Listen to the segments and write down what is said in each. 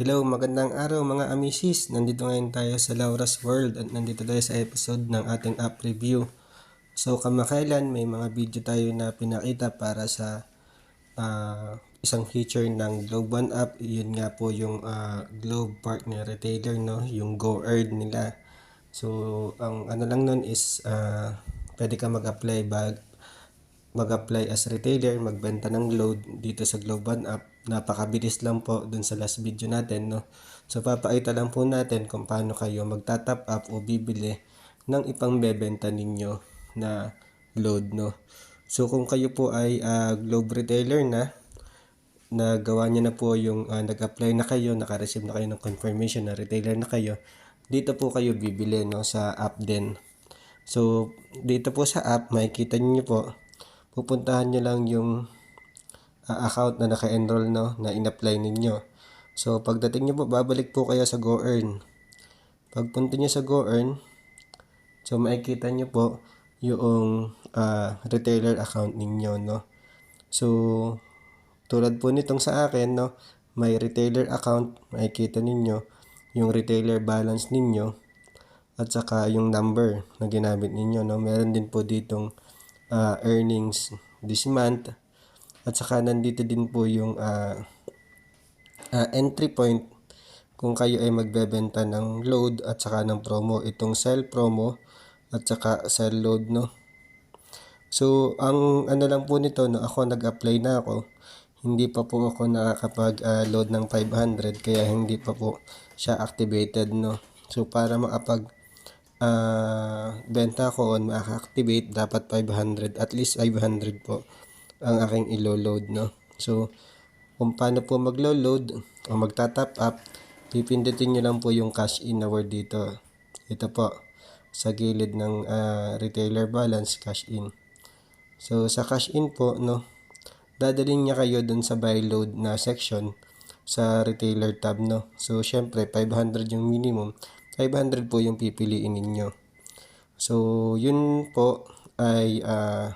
Hello, magandang araw mga amisis. Nandito ngayon tayo sa Laura's World at nandito tayo sa episode ng ating app review. So kamakailan may mga video tayo na pinakita para sa ah, isang feature ng Globe One app. Yun nga po yung ah, Globe Partner Retailer, no? yung Go Earn nila. So ang ano lang nun is ah, pwede ka mag-apply bag mag-apply as retailer, magbenta ng load dito sa Globe One app. Napakabilis lang po dun sa last video natin, no? So, papakita lang po natin kung paano kayo magta-top up o bibili ng ipang bebenta ninyo na load, no? So, kung kayo po ay ah, Globe retailer na, nagawa niyo na po yung ah, nag-apply na kayo, naka-receive na kayo ng confirmation na retailer na kayo, dito po kayo bibili, no? Sa app din. So, dito po sa app, makikita niyo po, pupuntahan nyo lang yung uh, account na naka-enroll no, na in-apply ninyo. So, pagdating nyo po, babalik po kayo sa GoEarn. Pagpunta nyo sa GoEarn, so makikita nyo po yung uh, retailer account ninyo, no. So, tulad po nitong sa akin, no, may retailer account, makikita ninyo yung retailer balance ninyo at saka yung number na ginamit ninyo, no. Meron din po ditong uh, earnings this month. At saka nandito din po yung uh, uh, entry point kung kayo ay magbebenta ng load at saka ng promo. Itong sell promo at saka sell load no. So ang ano lang po nito no, ako nag-apply na ako. Hindi pa po ako nakakapag-load ng 500 kaya hindi pa po siya activated no. So para makapag uh, benta ko on ma-activate dapat 500 at least 500 po ang aking ilo-load no? So kung paano po maglo-load o magta-top up pipindutin nyo lang po yung cash in na word dito. Ito po sa gilid ng uh, retailer balance cash in. So sa cash in po no dadalhin niya kayo dun sa buy load na section sa retailer tab no? So syempre 500 yung minimum 500 po yung pipiliin ninyo. So, yun po ay uh,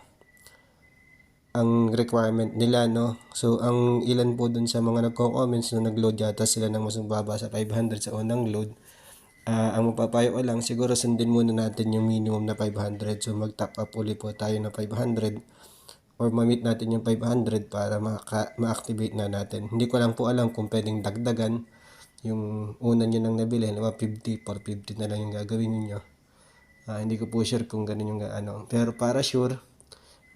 ang requirement nila, no? So, ang ilan po dun sa mga nagko-comments na nag-load yata sila ng mas mababa sa 500 sa unang load. Uh, ang mapapayo ko lang, siguro sundin muna natin yung minimum na 500. So, mag-top up ulit po tayo na 500 or ma-meet natin yung 500 para ma-activate na natin. Hindi ko lang po alam kung pwedeng dagdagan yung una nyo nang nabili, halimbawa 50, 450 na lang yung gagawin niyo Uh, hindi ko po sure kung ganun yung ano. Pero para sure,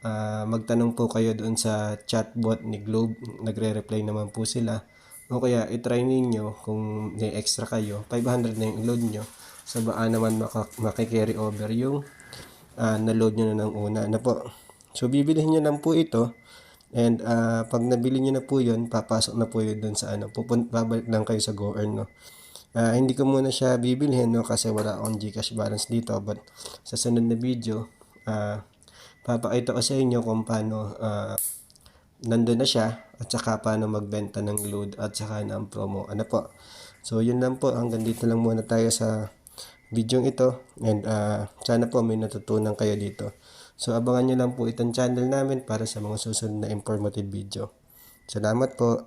uh, magtanong po kayo doon sa chatbot ni Globe. Nagre-reply naman po sila. O kaya, itry ninyo kung may extra kayo. 500 na yung load nyo. So, baka naman maka- makikarry over yung uh, na-load nyo na ng una. Ano po? So, bibilihin nyo lang po ito. And uh, pag nabili niyo na po 'yon, papasok na po 'yun doon sa ano. Pupunta babalik lang kayo sa GoEarn no. Uh, hindi ko muna siya bibilhin no kasi wala akong GCash balance dito but sa sunod na video uh, papakita ko sa inyo kung paano uh, nandun na siya at saka paano magbenta ng load at saka ng promo. Ano po? So yun lang po hanggang dito lang muna tayo sa video ito and uh, sana po may natutunan kayo dito. So abangan nyo lang po itong channel namin para sa mga susunod na informative video. Salamat po.